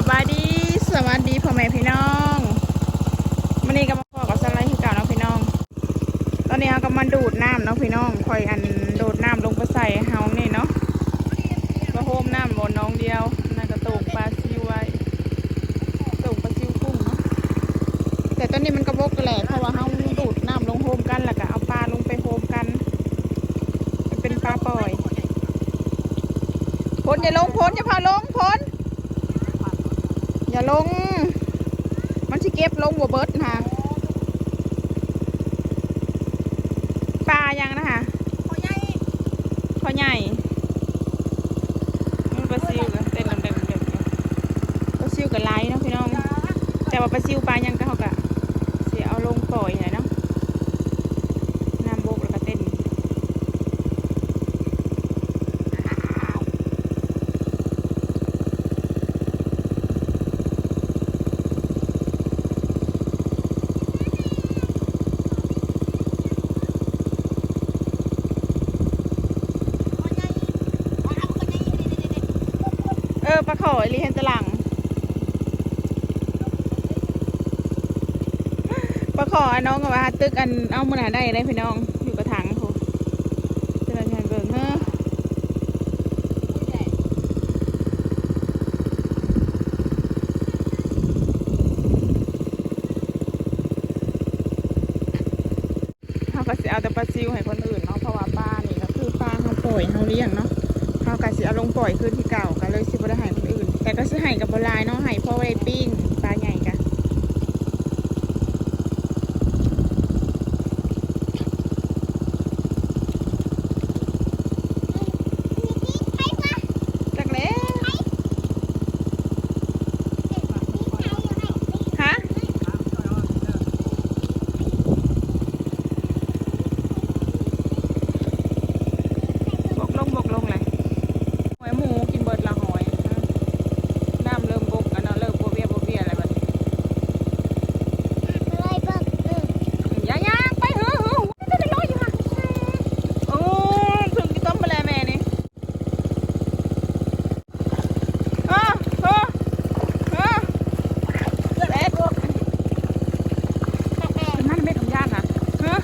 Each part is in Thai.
บายดีสวัสดีพ่อแม่พี่น้องวันนี้ก็มาพอกับสไลด์ที่เก่าเนาะพี่น้อง ตอนนี้เราก็มาดูดน้ำเนาะพี่น้องคอยอันดูดน้ำลงไปใส่เฮานี่เนาะก็โฮมน้ำบนน้องเดียวน่าจะตกปลาซิวไว้ตกปลาซิวกุ้งเนาะแต่ตอนนี้มันกระบกแหละเพราะว่าเฮาดูดน้ำลงโฮมกันแล้วก็เอาปลาลงไปโฮมกันมันเป็นปลาปล่อยพ้นอย่าลงพ้นอย่าพาลงพ้น อย่าลง มันสิเก็บลงบัวเบิดนะคะปลายังนะคะขอใหญ่มันปลาซิวกันเต้นลำเด็กเด็กปลาซิวกับไลเนาะพี่น้อง แต่ว่าปลาซิวปลายังก็เขากะเสียเอาลงปล่อยหน่อยเนาะน้ำบกแล้วก็เต้น เออ ปลาขอรีเห็นตะหลังปลาขออันน้องกับว่าตึกอันเอามือหนาได้ได้พี่น้องอยู่กระถางโหจะเราจะเบิ่งเฮ้อเขาก็สิเอาแต่ปลาซิวให้คนอื่นเนาะเพราะว่าปลานี่ก็คือปลาเขาปล่อยเขาเลี้ยงเนาะเขาก็สิเอาลงปล่อยขึ้นที่เก่าก็เลยสิบ่ได้ให้ แต่ก็สิให้กับบหลายเนาะให้พ่อไว้ปิ้งปลาใหญ่กะจักแล้วฮะบกลงบกลงเลยหอยหมูกินเบิดละหอยน้ำเริ่มบกอันนั้นเริ่มบวเบียบวเบียอะไรแบบนี้ย่างย่างไปเฮ้อเฮ้อจะได้ร้อยอยู่ค่ะโอ้ถึงกินต้มไปแล้วแม่นี่เออเออเออเล็ดมันไม่ทำยากนะเฮ้อ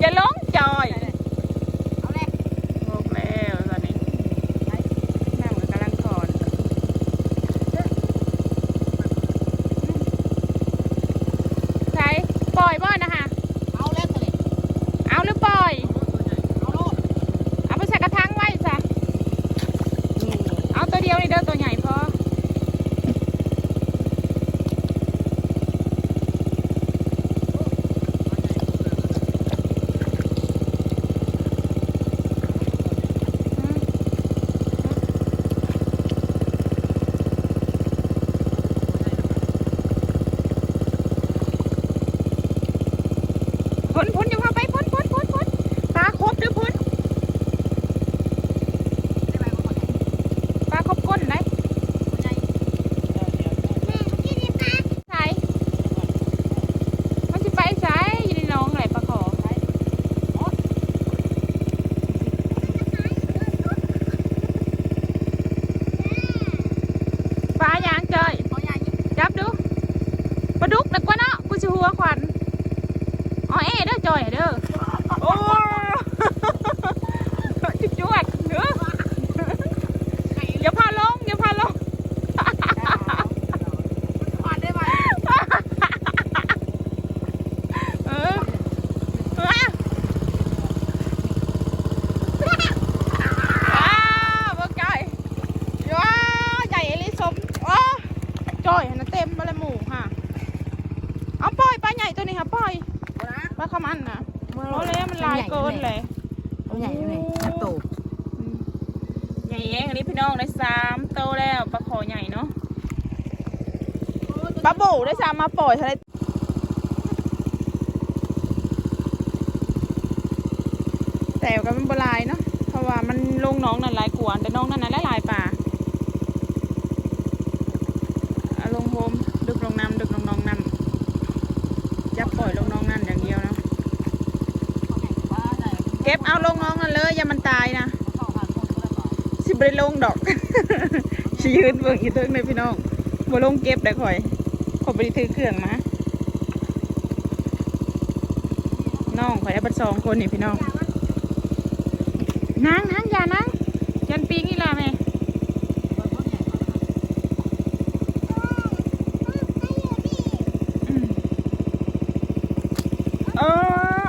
อย่าลงจอยบอกแล้วตอนนี้แม่เหมือนกำลังก่อนใช่ ปล่อยบ่นะคะ เอาหรือปล่อย เอาไปใส่กระถางไว้จ้ะเอาตัวเดียวนี่เด้อตัวใหญ่พอ พ้นพ้นอย่าพาไปพ้นพ้นพ้นพ้นปลาครบหรือพ้นปลาครบก้นไหนใส่มันจะไปใส่อยู่ในหนองไหนปลาขอปลาย่างจอยจับดูปลาดุกนึกว่าเนาะกูจะหัวควัน อเอเด้อจอยเด้อโอ้จุดจวดเด้ออย่าพาลงอย่าพาลงเออเออว้าวเบิ่งจอยว้าวใหญ่อลิสมอ๋อจอยนะเต็มมาเลยหมูค่ะ เอาปล่อยปลาใหญ่ตัวนี้ค่ะปล่อย ปลาขมันนะเพราะเลยมันลายเกินเลยตัวใหญ่เลยน้ำโตอืมใหญ่เองอันนี้พี่น้องได้สามโตแล้วปลาขอใหญ่เนาะปลาบูได้สามมาปล่อยทะเลแต่ก็มันบหลายเนาะเพราะว่ามันลงหน้องนั่นหลายกว่าแต่น้องนั่นน่ะหลายๆป่าเอาลงโฮมดึกลงน้ำดึกลงน้องน้ำจะปล่อยลงน้องนั่นอย่างเดียวเนาะเก็บเอาลงน้องนั่นเลยอย่ามันตายนะเบริลงดอกชียืนเบิ่งอีเทิงเลยพี่น้องบ่ลงเก็บได้ข่อยขอยบริถือเครื่องมาน้องข่อยได้บัดสองคนนี่พี่น้องนางนางอย่านางยันปีงนี่ล่ะแม่อืมเออ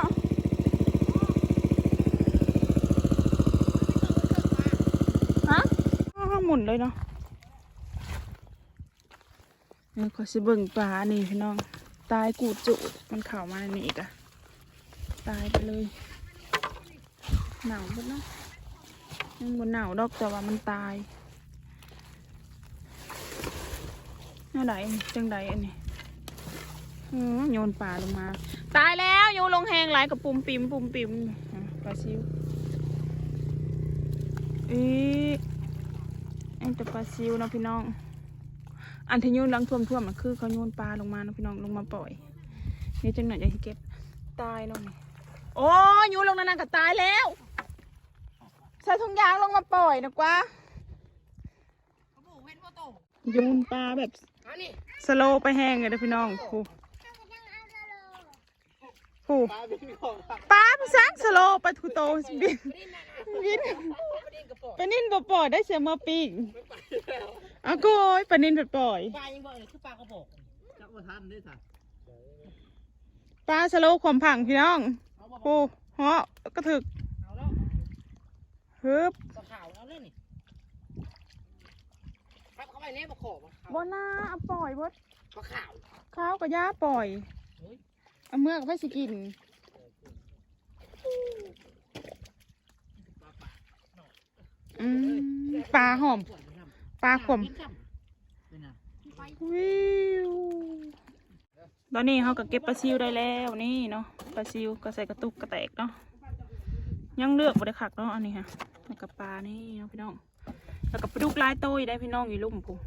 ฮะอ้าวหมุ นเลยเนาะเดี๋ยวขอสิเบิ่งปลานี่พี่น้อง ตายกูจุมันเข่ามาในนี้อีกอะตายไปเลยหนาวหมดเนาะยังบนหนาวดอกแต่ว่ามันตายน่าไหนจังใดอันนี้โยนปลาลงมา ตายแล้วโยนลงแหงหลกับปุ่มปิมปุ่มปิมอะปลาซิวเอ๊ อันแต่ปลาซิวเนาะพี่น้อง อันที่โยนลังท่วมท่วมมันคือเขาโยนปลาลงมาเนาะพี่น้องลงมาปล่อย นี่จังหน่อยจะเก็บตายเนาะนี่โอ้ยโยนลงนั่นๆก็ตายแล้วใส่ถุงยางลงมาปล่อยนะกว่าโยนปลาแบบสโลไปแห้งเลยนะพี่น้อง ครูครูปลาไปซักสโลว์ไปทุโตบินบินปลานินบ่ปล่อยได้เสียมาปีกเอาโกยปลานินไปปล่อยปลายังบอกเลยคือปลากระบอกจักว่าทันได้สักปลาสโลว์ความผังพี่น้องครูเหาะกระถึกเอาแล้วฮึบปลาขาวเอาเลยนี่ครับเข้าไปแน่ปลาขอบบ่น่าเอาปล่อยบดปลาขาวข้าวกับย่าปล่อย เอาเมื่อกับไปสิกินอืมปลาหอม ปลาขมวิวตอนนี้เขาก็เก็บปลาซิวได้แล้วนี่เนาะปลาซิวก็ใส่กระตุกกระแตกเนาะยังเลือกบ่ได้ขักเนาะอันนี้ค่ะแล้วกับปลานี่เนาะพี่น้อง แล้วก็ปลาดุกลายโต้ยได้พี่น้องอยู่ลุ่มผม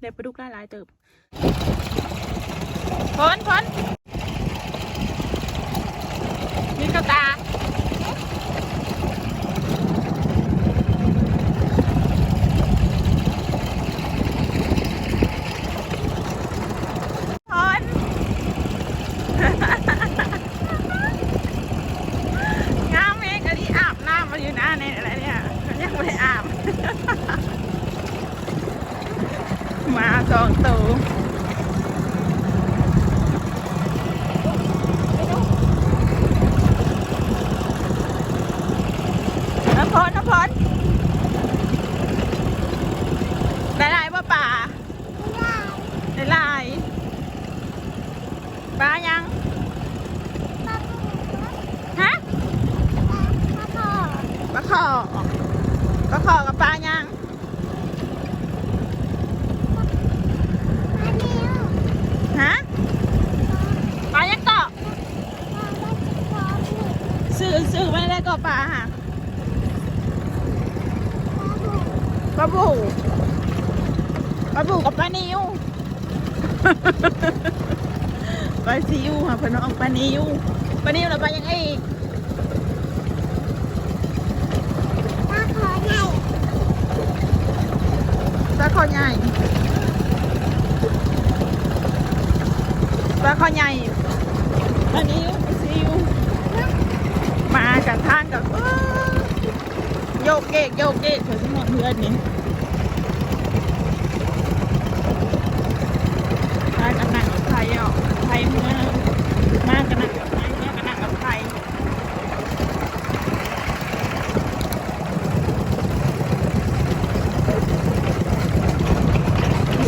ได้ปลาดุกลายลายเติบพนพน นี่กระตา พอนงามเองอันนี้อาบน้ำมาอยู่หน้าในอะไรเนี่ยยังไม่อาบ มาสองตัวน้ำพรน้ำพรได้ไรป่ะป่า ได้ไรปลายัง ฮะ ปลาข อปลาขอกับปลายังฮะปลายังเกาะซื้อซื้อไม่ได้เกาะปลาค่ะปลาบูปลาบูกับปลานิวปลาซิวค่ะพี่น้องปลานิวปลานิวแล้วปลายังอีกปลาค อใหญ่ปลาคอใหญ่ปลานิวปลาซิวมากับทางกับโยกเกกโยกเกกเผื่อสมองเพื่อนนี่มากันหนังไทยอะไทยเมื่อมากันหนังกับไทยเมื่อกันหนังกับไทย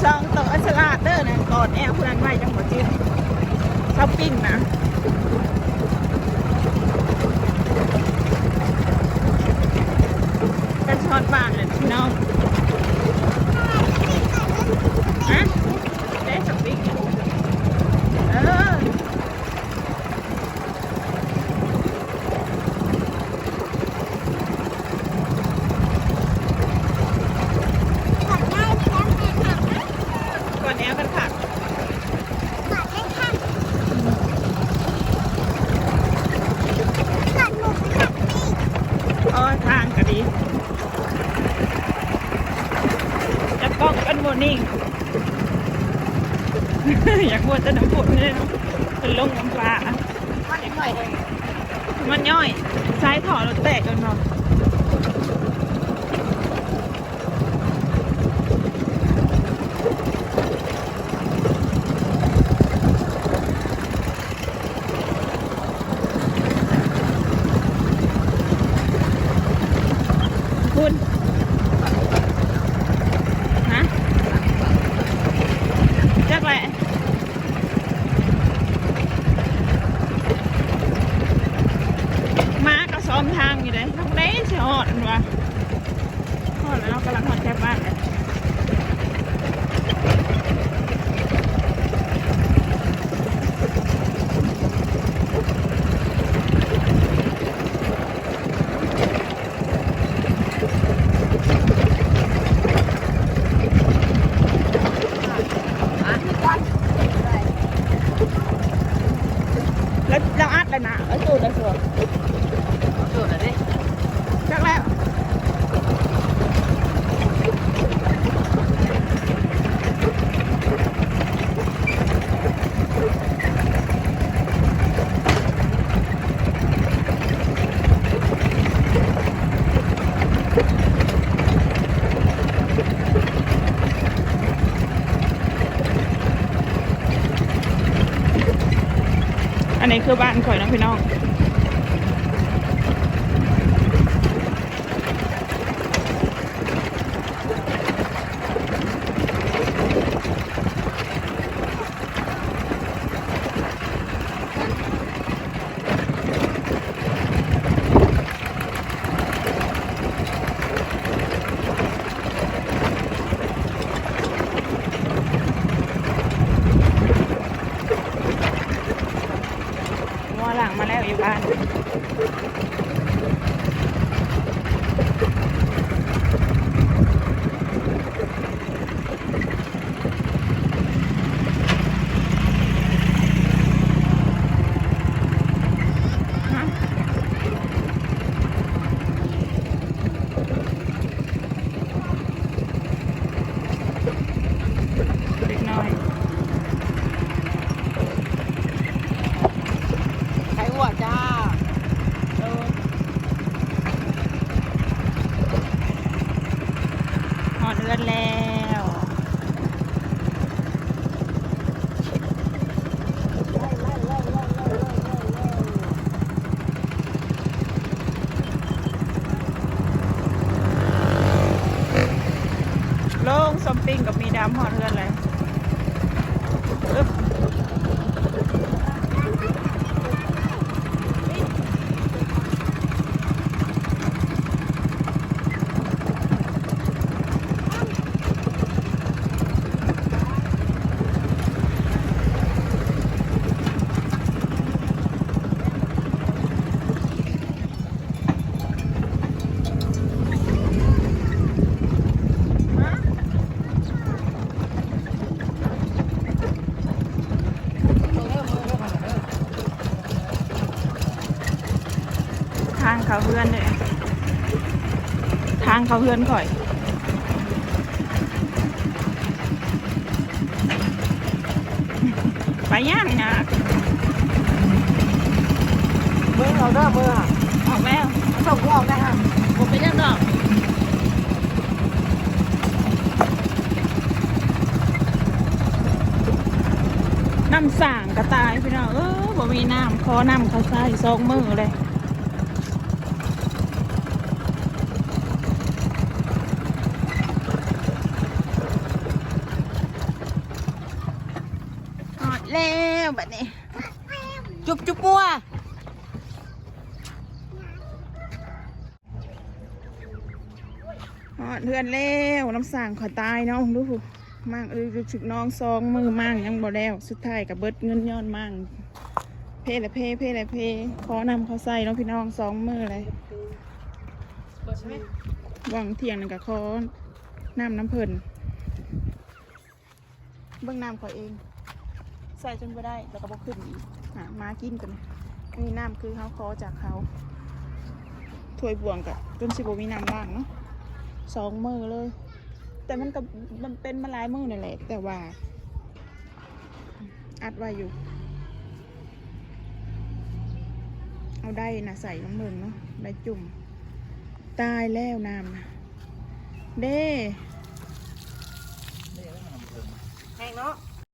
ซองโตอัสลาดเด้อนะกอดแอลผู้นั้นไว้จังหวะจิ้นช้อปปิ้งนะกันช็อตบ้านเลยพี่น้องฮะ ได้สปิกเออก่อนแอลกันผักอ๋อทางก็ดี บนิ่ง อยากบวชจะน้ำฝนเลยเนาะเป็นลงน้ำปลามันยังหน่อยเองมันย่อยซ้ายถอดรถแตกกันเนาะคุณฮะจักแหละ มาก็ซ้อมทางอยู่เลยทักได้เสียหอดมันวะหอดแล้วเรากำลังหอดแค่บ้านเลยแล้วเราอัดเลยนะเอ้ยตูดเลยสวย เอาตัวหน่อยดิ จักแล้ว อั นนี้คือบ้านข่อยน้ำพี่น้อง มัวหลังมาแล้วอยู่บ้าน ฮะเล็กน้อย ไข่หัวจ้า เออหอดเลือดแล้ว โล่งส มปิ้งกับมีดามหอดเรือนเลยอึ๊บฮะ มือเด้อมือเด้อมือเด้อ ทางเขาเพื่อนเลยทาง เขาเพื่อนข่อย ไปย่างนะมือเอาเด้อมืออะออกแล้วเอาส่งกูออกได้ฮะผมไปยังดอกน้ำสั่งกระตายพี่น้องเออบ่มีน้ำขอน้ำเขาใส่ซองมือเลย หอด แล้วบัดนี้ จุบจุบปัวหอดเพื่อนแล้วน้ำสั่งขอตายเนาะดูมั่งเออรู้สึกน้องซองมือมั่งยังบ่แล้ว สุดท้ายกับเบิดเงินย้อนมั่งเพละเพเพละเพขอนำเขาใส่เนาะพี่น้องสองมือเลยวังเทียงนึงกับขอน้ำน้ำเพิ่นเบื้องน้ำขอเอง ใส่จนบ่ได้แล้วก็บ่ขึ้นอีกหามากินกันนี่น้ำคือเขาขอจากเขาถ้วยบวงกับจนสิบมีน้ำล่างเนาะสองมือเลย แต่มันก็มันเป็นมาหลายมือนี่แหละ แต่ว่า อัดไว้อยู่ เอาได้นะใส่น้ำมืองเนาะได้จุ่ม ตายแล้วน้ำนะเด้